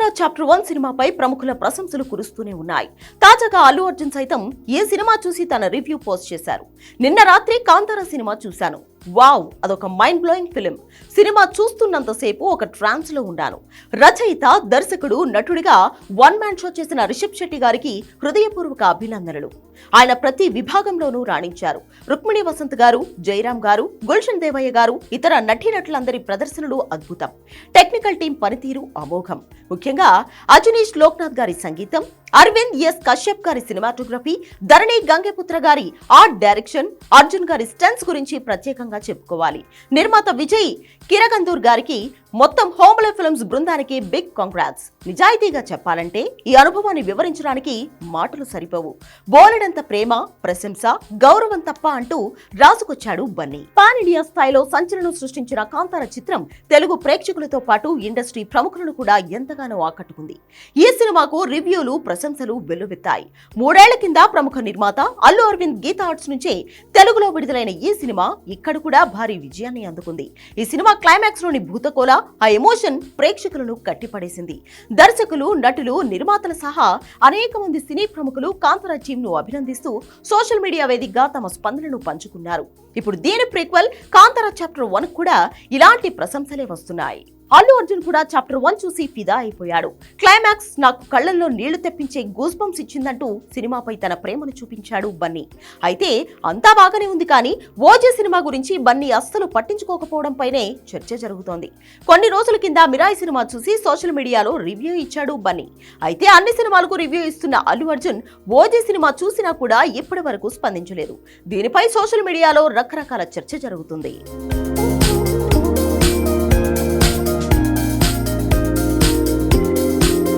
Kantara chapter one సినిమాపై ప్రముఖుల ప్రశంసలు కురుస్తూనే ఉన్నాయి. తాజాగా అల్లు అర్జున్ సైతం ఏ సినిమా చూసి తన రివ్యూ పోస్ట్ చేశారు. నిన్న రాత్రి కాంతారా సినిమా చూశాను. వావ్ అదొక మైండ్ బ్లోయింగ్ ఫిలిం సినిమా చూస్తున్నంతసేపు ఒక ట్రాన్స్లో ఉన్నాను. రచయిత దర్శకుడు నటుడిగా వన్ మ్యాన్ షో చేసిన రిషబ్ శెట్టి గారికి హృదయపూర్వక అభినందనలు. ఆయన ప్రతి విభాగంలోనూ రాణించారు. రుక్మిణి వసంత్ గారు జయరాం గారు గుల్షన్ దేవయ్య గారు ఇతర నటీనటులందరి ప్రదర్శనలు అద్భుతం. టెక్నికల్ టీం పనితీరు అమోఘం. ముఖ్యంగా అజనీష్ లోక్నాథ్ గారి సంగీతం అరవింద్ ఎస్. కశ్యప్ గారి సినిమాటోగ్రఫీ ధరణి గంగేపుత్ర గారి ఆర్ట్ డైరెక్షన్ అర్జున్ గారి స్టెన్స్ గురించి ప్రత్యేకంగా చెప్పుకోవాలి. నిర్మాత విజయ్ కిరగందూర్ గారికి మొత్తం హోమ్లే ఫిల్మ్స్ బృందానికి బిగ్ కాంగ్రాట్స్ నిజాయితీగా చెప్పాలంటే ఈ అనుభవాన్ని వివరించడానికి మాటలు సరిపోవు. బోలెడంత ప్రేమ ప్రశంస గౌరవం తప్ప అంటూ రాసుకొచ్చాడు బన్నీ. పాన్ ఇండియా స్థాయిలో సంచలనం సృష్టించిన కాంతార చిత్రం తెలుగు ప్రేక్షకులతో పాటు ఇండస్ట్రీ ప్రముఖులను కూడా ఎంతగానో ఆకట్టుకుంది. ఈ సినిమాకు రివ్యూలు ప్రశంసలు వెల్లువెత్తాయి. మూడేళ్ళ కింద ప్రముఖ నిర్మాత అల్లు అరవింద్ గీతా ఆర్ట్స్ నుంచే తెలుగులో విడుదలైన ఈ సినిమా ఇక్కడ కూడా భారీ విజయాన్ని అందుకుంది. ఈ సినిమా క్లైమాక్స్లోని భూతకోల ఆ ఎమోషన్ ప్రేక్షకులను కట్టిపడేసింది. దర్శకులు నటులు నిర్మాతల సహా అనేక మంది సినీ ప్రముఖులు కాంతరాజ్ టీమ్ను అభినందిస్తూ సోషల్ మీడియా వేదికగా తమ స్పందనను పంచుకున్నారు. ఇప్పుడు దీని ప్రీక్వల్ కాంతరాజ్ చాప్టర్ వన్ కూడా ఇలాంటి ప్రశంసలే వస్తున్నాయి. అల్లు అర్జున్ కూడా చాప్టర్ వన్ చూసి ఫిదా అయిపోయాడు. క్లైమాక్స్ నాకు కళ్ళల్లో నీళ్ళు తెప్పించే గూస్ బంప్స్ ఇచ్చిందంటూ సినిమాపై తన ప్రేమను చూపించాడు బన్నీ. అయితే అంతా బాగానే ఉంది కానీ ఓజే సినిమా గురించి బన్నీ అస్సలు పట్టించుకోకపోవడంపైనే చర్చ జరుగుతోంది. కొన్ని రోజుల కింద మిరాయి సినిమా చూసి సోషల్ మీడియాలో రివ్యూ ఇచ్చాడు బన్నీ. అయితే అన్ని సినిమాలకు రివ్యూ ఇస్తున్న అల్లు అర్జున్ ఓజే సినిమా చూసినా కూడా ఇప్పటి వరకు స్పందించలేదు. దీనిపై సోషల్ మీడియాలో రకరకాల చర్చ జరుగుతుంది.